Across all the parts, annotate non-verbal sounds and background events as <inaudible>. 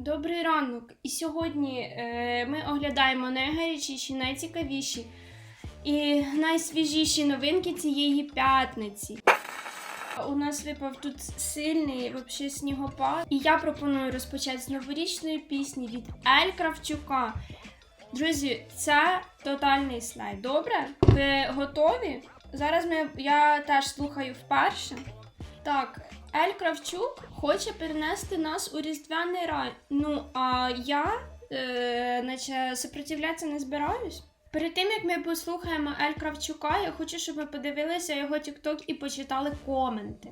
Добрий ранок. І сьогодні е, ми оглядаємо найгарячіші, найцікавіші і найсвіжіші новинки цієї п'ятниці. У нас випав тут сильний вообще снігопад. І я пропоную розпочати з новорічної пісні від Ель Кравчука. Друзі, це тотальний слайд. Добре? Ви готові? Зараз ми, я теж слухаю вперше. Так, Ель Кравчук хоче перенести нас у різдвяний рай. Ну, а я, е, наче, сопротивлятися не збираюсь. Перед тим як ми послухаємо Ель Кравчука, я хочу, щоб ми подивилися його тікток і почитали коменти.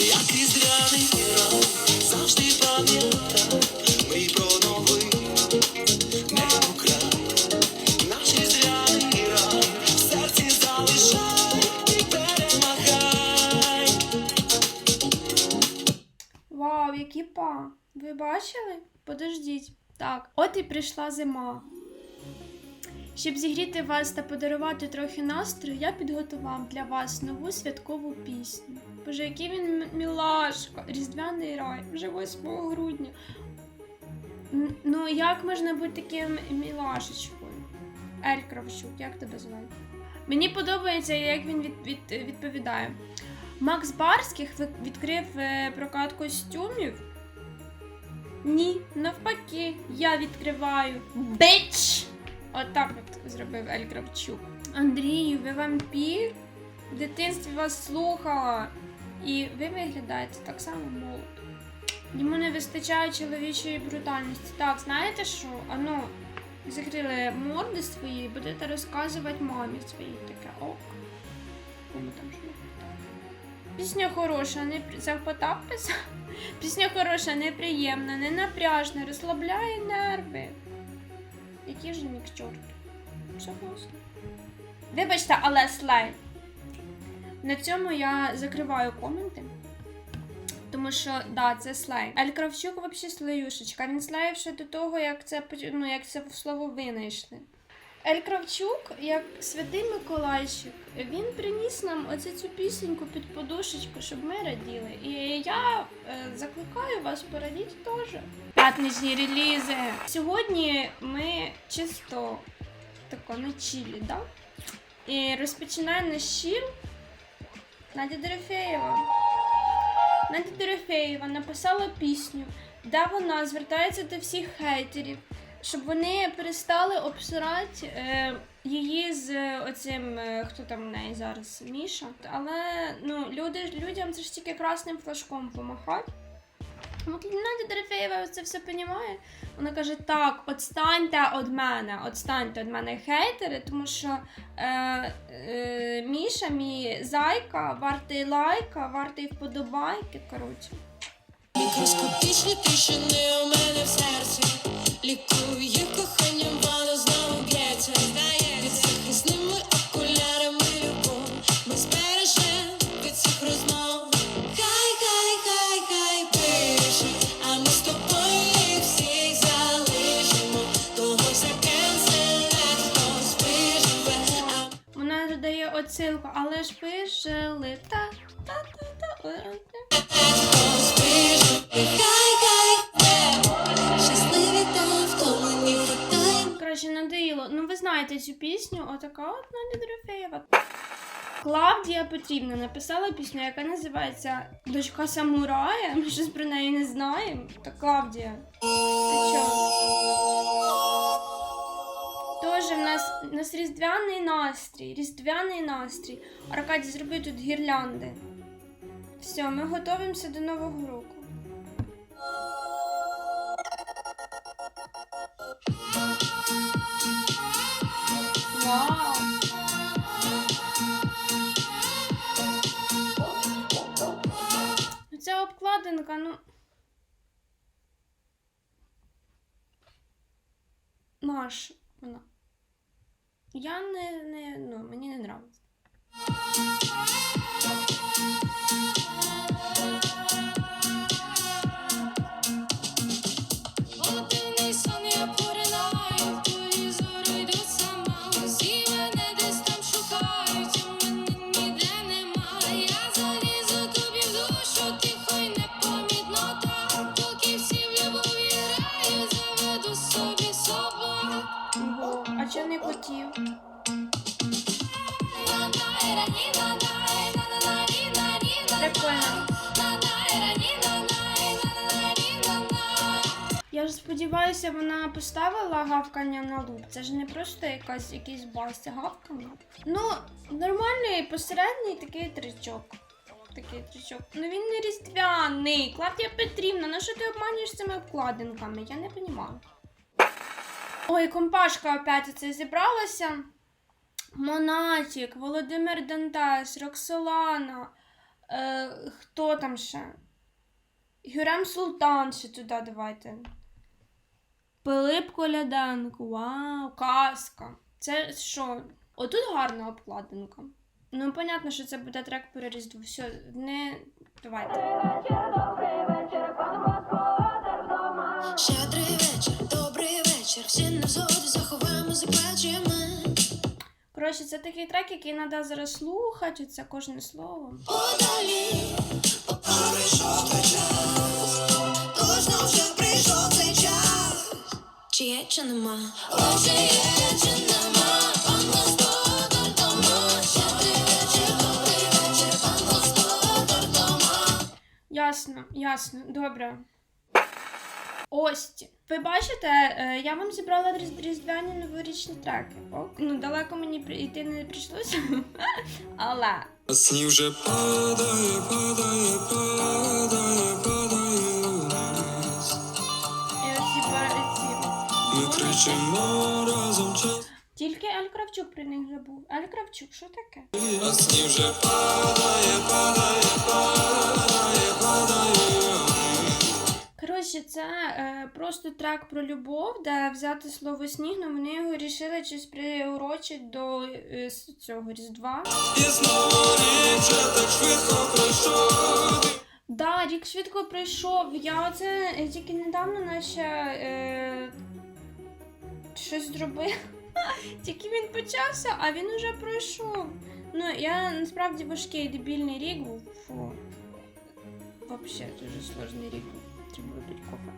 Як різдвяний рай завжди пам'ятав Ви бачили? Подождіть. Так, от і прийшла зима. Щоб зігріти вас та подарувати трохи настрою, я підготував для вас нову святкову пісню. Боже, який він мілашка! Різдвяний рай, вже 8 грудня. Ну, як можна бути таким мілашечкою? Ель Кравчук, як тебе звати? Мені подобається, як він від, від, відповідає. Макс Барських відкрив е, прокат костюмів. Ні, навпаки, я відкриваю. Бич! Отак от зробив Ель Кравчук. Андрію, ви вампір? В дитинстві вас слухала. І ви виглядаєте так само молодо. Йому не вистачає чоловічої брутальності. Так, знаєте що? Ану, закрили морди свої і будете розказувати мамі своїй таке. Ок. Кому там що? Пісня хороша, не Потап писав? <laughs> Пісня хороша, неприємна, не напряжна, розслабляє нерви. Який же мік чорт? Согласна. Вибачте, але слайд. На цьому я закриваю коменти. Тому що, да, це слайд. Ель Кравчук взагалі слаюшечка. Він слаїв ще до того, як це, ну, як це слово винайшли. Ель Кравчук, як святий Миколайчик, він приніс нам оцю цю пісеньку під подушечку, щоб ми раділи. І я е, закликаю вас порадіти теж. П'ятничні релізи. Сьогодні ми чисто тако на чілі, да? І розпочинаємо наш чіл Надя Дорофеєва. Надя Дорофеєва написала пісню, де вона звертається до всіх хейтерів, щоб вони перестали обсирати е, її з оцим, е, хто там в неї зараз, Міша. Але ну, люди, людям це ж тільки красним флажком помахати. От Надя Дорофеєва це все розуміє. Вона каже: так, отстаньте від мене, отстаньте від мене хейтери, тому що е, е, Міша, мій зайка, вартий лайка, вартий вподобайки. Коротше. Мікроскопічні тріщини у мене в серці Лікує коханням, воно знову б'ється Під захисними окулярами любов Ми збережем від цих розмов Хай, хай, хай, хай пишуть А ми з тобою їх всіх залишимо Того закенселять, хтось виживе А Вона додає оцилку, але ж ви жили. Та, та, та, та. хтось виживе надоїло. Ну, ви знаєте цю пісню, отака от Надя Дорофеєва. Клавдія Петрівна написала пісню, яка називається Дочка самурая. Ми щось про неї не знаємо. Та Клавдія. Тоже в нас, в нас різдвяний настрій, різдвяний настрій. Аркадій, зроби тут гірлянди. Все, ми готуємося до Нового року. Вау! Ну, Ця обкладинка, ну. Наш вона. Я не, не, ну, мені не нравиться. Сподіваюся, вона поставила гавкання на луп. Це ж не просто якась якийсь бас, гавкання. Ну, нормальний посередній такий тричок. Такий тричок. Ну він не різдвяний. Клавдія Петрівна, на що ти обманюєш цими обкладинками? Я не розумію. Ой, компашка опять оце зібралася. Монатік, Володимир Дантес, Роксолана. Е, хто там ще? Гюрем Султан ще туди давайте. Пилип Коляденко, вау, казка. Це що? Отут гарна обкладинка. Ну, понятно, що це буде трек про Різдво. Все, не. Давайте. Щедрий вечір, добрий вечір, всі на згоді заховаємо за. Коротше, це такий трек, який треба зараз слухати, це кожне слово. Подалі, прийшов той час, точно вже прийшов цей час. Чи є, чи нема? Чи є, чи нема? Пан господар дома. Щедрий вечір, добрий вечір, пан господар дома. Ясно, ясно, добре. Ось. Ви бачите, е, я вам зібрала різдвяні новорічні треки. Ок? Ну, далеко мені при- йти не прийшлося. <laughs> Але Сніг вже падає, падає, падає, падає Ми кричимо разом час. Тільки Ель Кравчук про них забув. Ель Кравчук, що таке? А сніг вже падає, падає, падає, падає. Коротше, це е, просто трек про любов, де взяти слово сніг, але вони його рішили щось приурочити до е, с- цього Різдва. І знову рік вже так швидко пройшов. Да, рік швидко пройшов. Я оце е, тільки недавно наче е, щось зробив. <laughs> Тільки він почався, а він уже пройшов. Ну, я насправді важкий дебільний рік був. Фу. Вообще дуже сложний рік був. Треба випити кофе.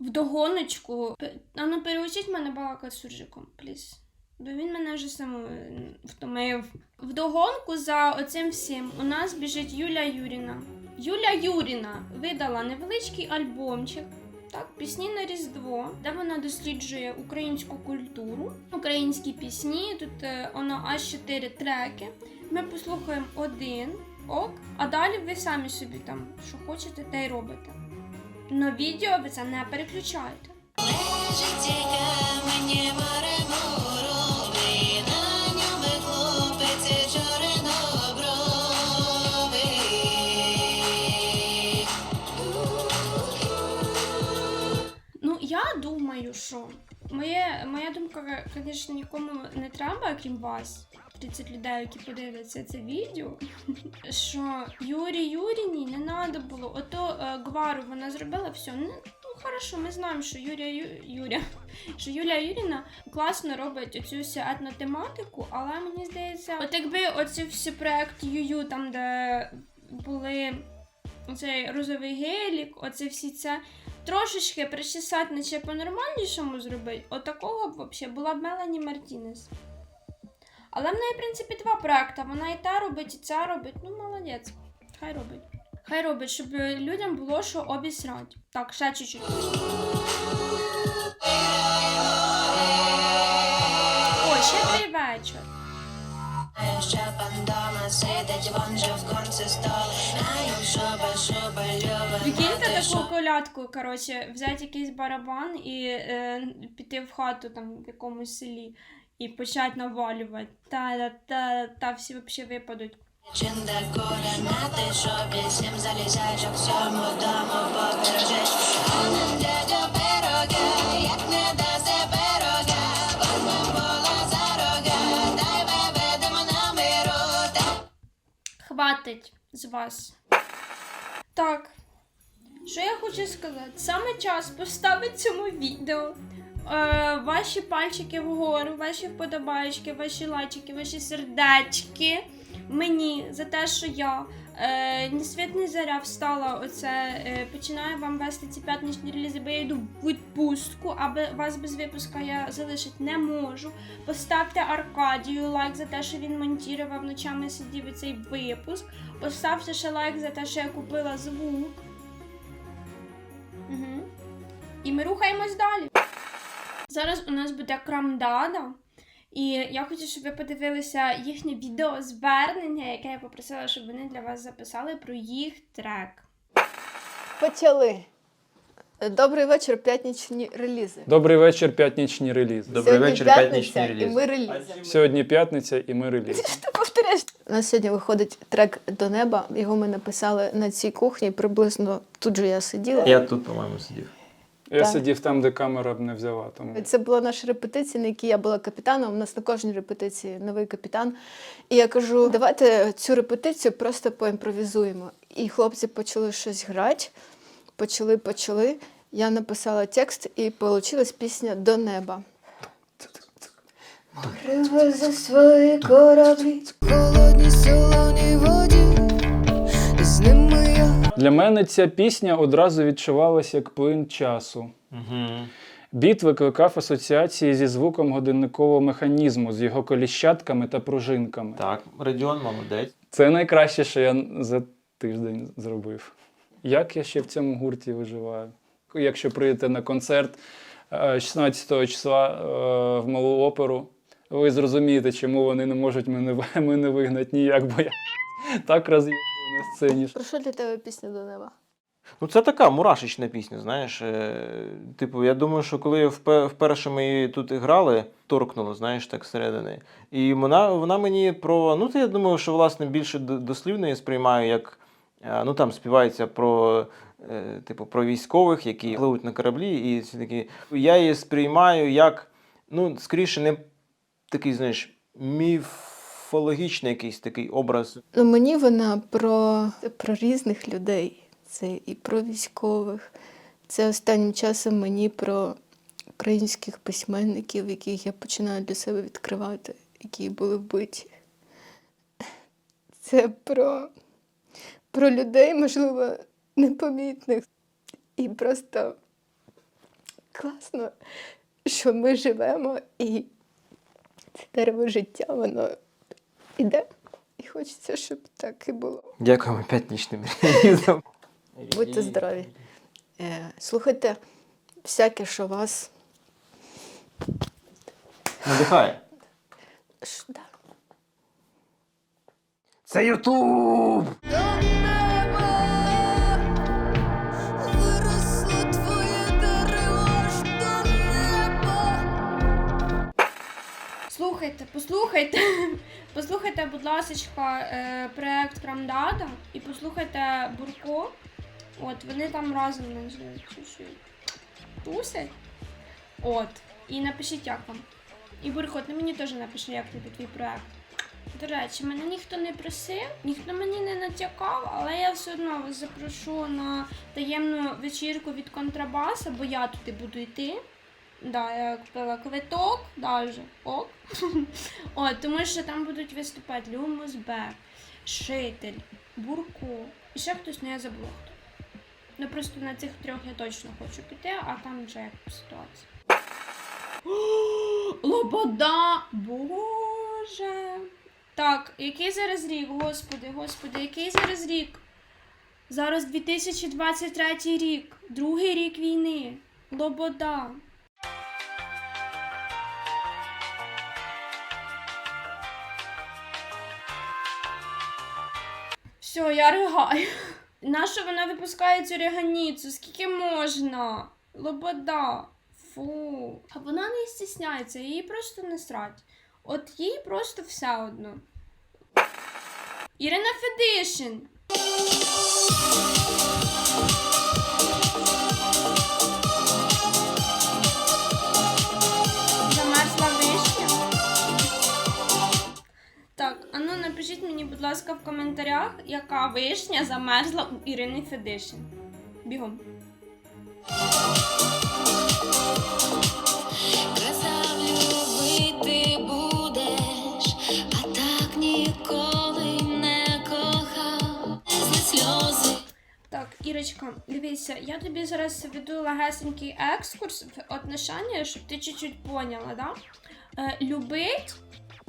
Вдогоночку. А ну переучіть мене балакати суржиком, пліз. Бо він мене вже само е, втомив. Вдогонку за оцим всім у нас біжить Юля Юріна. Юля Юріна видала невеличкий альбомчик. Так, пісні на Різдво, де вона досліджує українську культуру, українські пісні. Тут е, воно аж чотири треки. Ми послухаємо один, ок, а далі ви самі собі там, що хочете, те й робите. Но відео ви це не переключаєте. Лежить мені маремуровий, що моє, моя думка, звісно, нікому не треба, крім вас. 30 людей, які подивляться це відео, <laughs> що Юрі Юріній не треба було. Ото е, Гвару вона зробила все. Ну, ну хорошо, ми знаємо, що Юрія Ю... Юря, <laughs> що Юлія Юріна класно робить оцю всю етнотематику, але мені здається, от якби оцей всі проект Юю, там де були цей розовий гелік, оце всі це трошечки причесати, наче по-нормальнішому зробити, отакого б взагалі була б Мелані Мартінес. Але в неї, в принципі, два проекти. Вона і та робить, і ця робить. Ну, молодець. Хай робить. Хай робить, щоб людям було що обісрати. Так, ще чуть-чуть. О, ще той вечір. Ще пан дома сидить, вон же в конці столу, мати коротше, взяти якийсь барабан і е, піти в хату там в якомусь селі і почати навалювати. Та-та-та, всі взагалі випадуть. Чинда коля на те, щоб всім залізачок всьому дому побережеш. А нам дядя пирога, як не дасть пирога, возьмем вола за рога, та виведемо на миру, Хватить з вас. Так. Що я хочу сказати? Саме час поставити цьому відео. Е, ваші пальчики вгору, ваші вподобайки, ваші лайчики, ваші сердечки мені за те, що я е, ні світ ні заря встала. Оце е, починаю вам вести ці п'ятничні релізи, бо я йду в відпустку, а вас без випуска я залишити не можу. Поставте Аркадію лайк за те, що він монтував ночами сидів цей випуск. Поставте ще лайк за те, що я купила звук. І ми рухаємось далі. Зараз у нас буде крамдада. І я хочу, щоб ви подивилися їхнє відео звернення, яке я попросила, щоб вони для вас записали про їх трек. Почали. Добрий вечір, п'ятнічні релізи. Добрий вечір, п'ятнічні релізи. Добрий Сьогодні вечір, п'ятниця, п'ятнічний І ми реліз. Сьогодні п'ятниця і ми реліз. Ти повторяєш. У нас сьогодні виходить трек до неба. Його ми написали на цій кухні. Приблизно тут же я сиділа. Я тут, по-моєму, сидів. Я Так. сидів там, де камера б не взяла. Тому Це була наша репетиція, на якій я була капітаном. У нас на кожній репетиції новий капітан. І я кажу: давайте цю репетицію просто поімпровізуємо. І хлопці почали щось грати, почали, почали. Я написала текст, і вийшла пісня до неба. Привези свої кораблі. Для мене ця пісня одразу відчувалася як плин часу. Угу. Біт викликав асоціації зі звуком годинникового механізму, з його коліщатками та пружинками. Так, Радіон, молодець. Це найкраще, що я за тиждень зробив. Як я ще в цьому гурті виживаю? Якщо прийдете на концерт е, 16 числа е, в малу оперу, ви зрозумієте, чому вони не можуть мене, <laughs> мене вигнати ніяк, бо я так роз'їбав на сцені. Про що для тебе пісня до неба? Ну, це така мурашечна пісня, знаєш. Е, типу, я думаю, що коли вперше ми її тут грали, торкнуло, знаєш, так зсередини. І вона, вона мені про. Ну, то я думаю, що власне більше дослівно я сприймаю, як е, ну там співається про. е, Типу про військових, які пливуть на кораблі, і всі такі. Я її сприймаю як, ну, скоріше, не такий, знаєш, міфологічний якийсь такий образ Ну, мені вона про, про різних людей. Це і про військових. Це останнім часом мені про українських письменників, яких я починаю для себе відкривати, які були вбиті. Це про, про людей, можливо, непомітних. І просто класно, що ми живемо, і це дерево життя, воно іде. І хочеться, щоб так і було. Дякуємо п'ятнічним релізам. Будьте здорові. Е, слухайте всяке, що вас. Надихає. Ш, да. Це Ютуб! виросло твоє дерево аж до неба. Слухайте, послухайте, послухайте, будь ласка, е, проект Крамдата і послухайте Бурко. От, вони там разом тусять. От. І напишіть, як вам. І Бурко, ти мені теж напиши, як тобі твій проект. До речі, мене ніхто не просив, ніхто мені не натякав, але я все одно вас запрошу на таємну вечірку від контрабаса, бо я туди буду йти. Да, я купила квиток, даже ок. <laughs> От, тому що там будуть виступати Люмус Бек, Шитель, Бурко і ще хтось, не я забула хто. Ну просто на цих трьох я точно хочу піти, а там вже як ситуація. <gasps> Лобода! Боже! Так, який зараз рік, господи, господи, який зараз рік? Зараз 2023 рік, другий рік війни. Лобода. Все, я ригаю. Нащо вона випускає цю реганіцу? Скільки можна? Лобода. Фу. А вона не стісняється, її просто не срать. От їй просто все одно. Ірина Федишин. В яка вишня замерзла у Ірини Федишин. Бігом. Казав, любити будеш, а так ніколи не кохав. Сльози. Так, Ірочка, дивися, я тобі зараз веду легесенький екскурс в отношення, щоб ти чуть-чуть поняла, да? Е, любить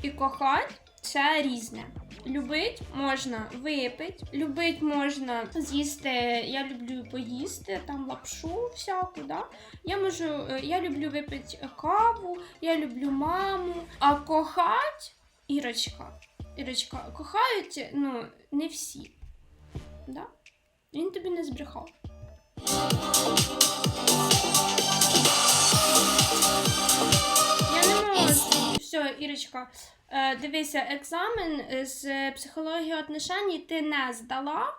і кохать це різне. Любить можна випити, любить можна з'їсти. Я люблю поїсти там лапшу всяку. Да? Я можу, е, я люблю випити каву, я люблю маму. А кохать Ірочка. Ірочка, кохають ну, не всі. Да? Він тобі не збрехав. Я не можу. Все, Ірочка, дивися, екзамен з психології отношень ти не здала.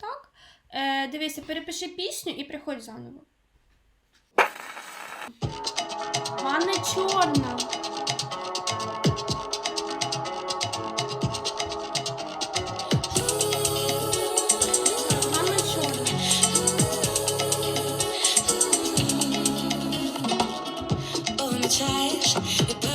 Так? Е, дивися, перепиши пісню і приходь заново. Ванна чорна. Помічаєш, і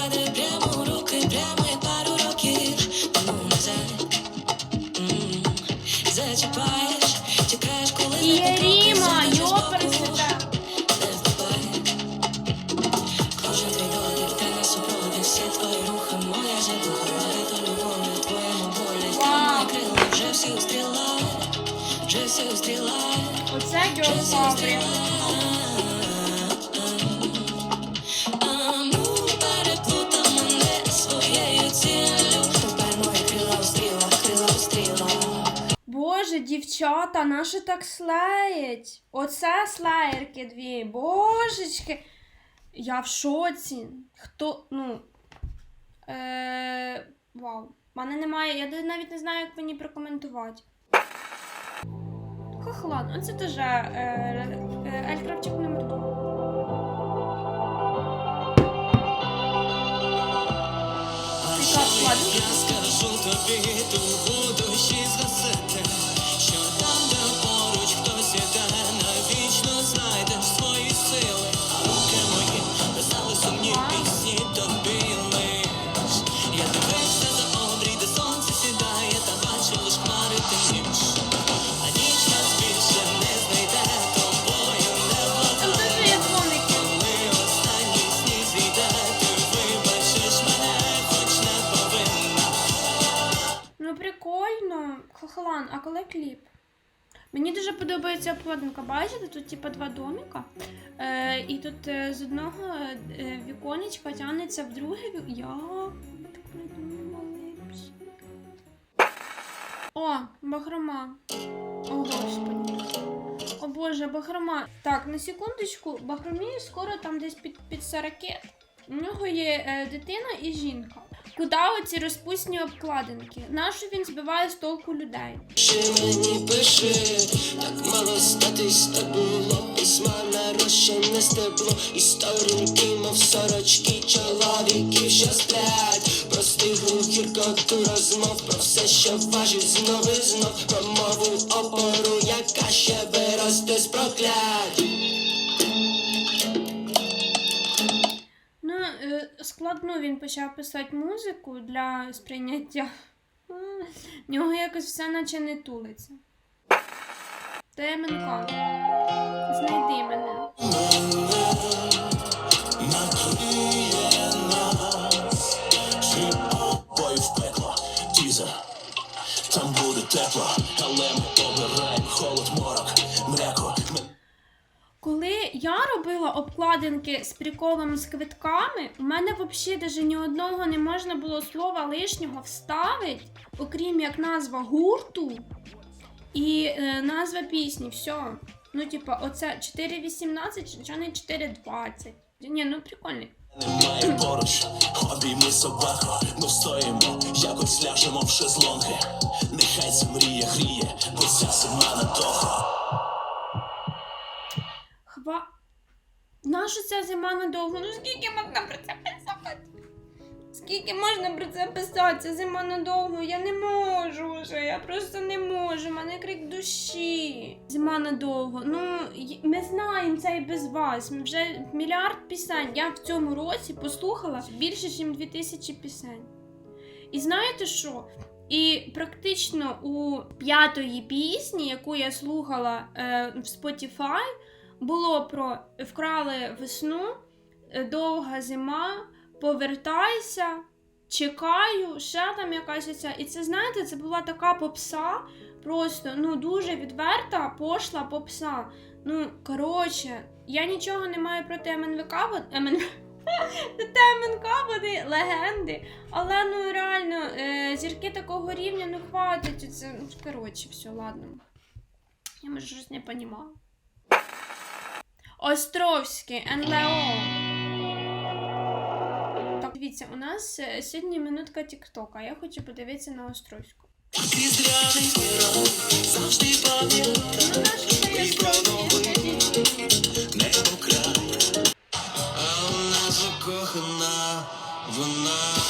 Боже, дівчата, наші так слеять. Оце слеєрки дві. Божечки. Я в шоці. Хто, ну. Е, вау. У мене немає. Я навіть не знаю, як мені прокоментувати. Хохлан, оце теж е, е, номер два. Скажу тобі ту у душі згасити, Хохлан, а коли кліп? Мені дуже подобається обкладинка. Бачите, тут типа два доміка. Е, і тут е, з одного е, віконечка тягнеться в друге вік... Я так придумала. О, бахрома. О, господи. О боже, бахрома. Так, на секундочку, бахромі скоро там десь під, під 40. У нього є е, дитина і жінка. Куди оці розпусні обкладинки? Нащо він збиває з толку людей? Пиши мені пиши, так мало статись так було. Письма нарощене стебло. І сторінки, мов сорочки чоловіків, що сплять. Простигу гіркоту розмов Про все, що важить знов і знов. Про мову опору, складно він почав писати музику для сприйняття. <laughs> В нього якось все наче не тулиться. Теменко, знайди мене. Там буде тепло, але ми я робила обкладинки з приколом з квитками, у мене взагалі даже ні одного не можна було слова лишнього вставити, окрім як назва гурту і е, назва пісні. Все. Ну, типа, оце 4.18, чи не 4.20. Ні, ну прикольний. Немає поруч, обійми собаку, ми стоїмо, якось ляжемо в шезлонги. Нехай ця мрія гріє, бо ця зима надовго. Наша ця зима надовго? Ну скільки можна про це писати? Скільки можна про це писати? Ця зима надовго? Я не можу вже, я просто не можу. У мене крик душі. Зима надовго. Ну, ми знаємо це і без вас. Ми вже мільярд пісень. Я в цьому році послухала більше, ніж 2000 пісень. І знаєте що? І практично у п'ятої пісні, яку я слухала е, в Spotify, було про вкрали весну, е, довга зима, повертайся, чекаю, ще там якась оця. І це, знаєте, це була така попса, просто ну дуже відверта, пошла попса. Ну, коротше, я нічого не маю проти МНВК. <laughs> Проти МНК вони легенди. Але ну реально, е, зірки такого рівня не хватить. Це, ну, коротше, все, ладно. Я може щось не понімала. Островський, НЛО. Так, дивіться, у нас е, сьогодні минутка Тіктока. Я хочу подивитися на Островську. Вона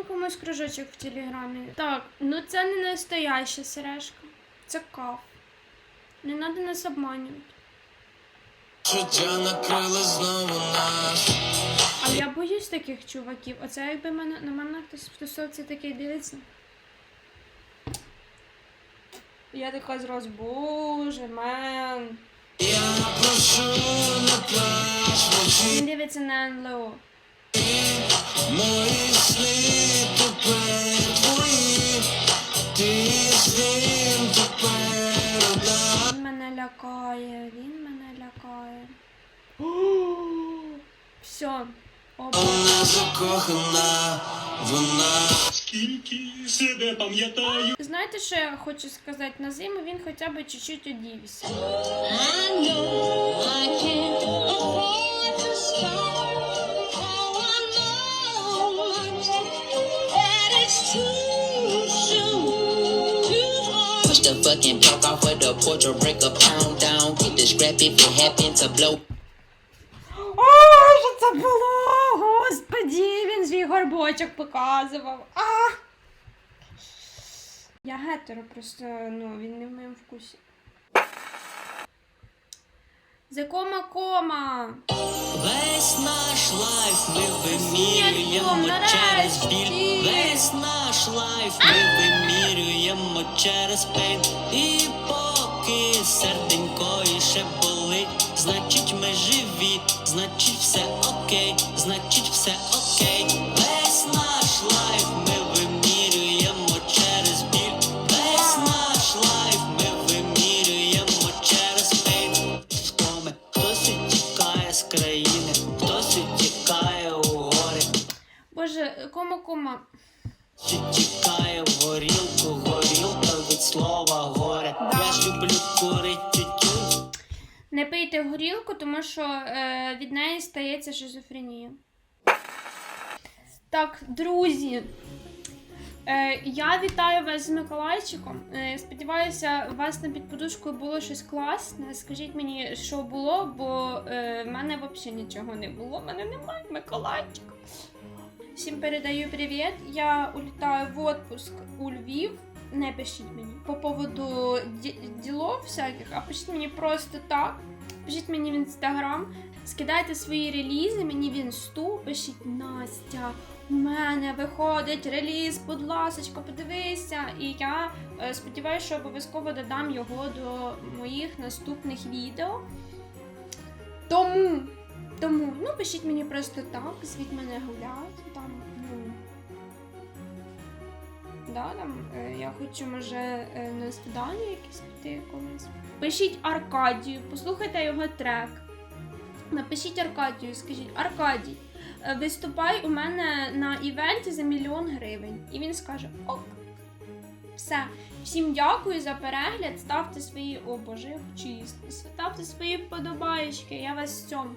Ну, комусь кружочок в телеграмі. Так, ну це не настояща сережка. Це каф. Не треба нас обманювати. Життя накрила знову нас. А я боюсь таких чуваків. Оце якби мене на мене хтось в тусовці такий дивиться. Я така зразу, боже, мен. Я прошу, не плач, мовчи, Він дивиться на НЛО. мої сни лякає, він мене лякає. <gasps> Все. Вона закохана, вона. Знаєте, що я хочу сказати? На зиму він хоча б чуть-чуть одівся. I know I can't afford to start. Fucking block off of the porch or break a pound down. Get the scrap if it happen to blow. О, що це було? Господі, він свій горбочок показував. А! Я гетеро, просто ну, він не в моєму вкусі. Закома кома. Весь наш лайф ми вимірюємо через біль. Весь наш лайф ми вимірюємо через пейн. І поки серденько іще болить, значить ми живі, значить все окей, значить все окей. Весь наш лайф ми вимірюємо через біль. Весь наш лайф ми вимірюємо через пейн. Втоми, хтось тікає з країни, хтось тікає у гори, Боже, кома кома. Тікає в горілку, горілка від слова горе. Я ж люблю курить тютю. Не пийте горілку, тому що е, від неї стається шизофренія. Так, друзі. Е, я вітаю вас з Миколайчиком. Е, сподіваюся, у вас на підподушкою було щось класне. Скажіть мені, що було, бо е, в мене взагалі нічого не було. В мене немає Миколайчика. Всім передаю привіт. Я улітаю в отпуск у Львів. Не пишіть мені по поводу ді- ділов всяких, а пишіть мені просто так. Пишіть мені в інстаграм, скидайте свої релізи мені в інсту, пишіть Настя. У мене виходить реліз, будь ласочка, подивися. І я е, сподіваюся, що обов'язково додам його до моїх наступних відео. Тому, тому, ну пишіть мені просто так, звідь мене гулять. Да, там, е, я хочу, може, е, на студання якісь піти колись. Пишіть Аркадію, послухайте його трек. Напишіть Аркадію, скажіть, Аркадій, е, виступай у мене на івенті за мільйон гривень. І він скаже: Ок. Все. Всім дякую за перегляд. Ставте свої. О боже, я хочу їсти. Ставте свої вподобаєчки. Я вас цьому.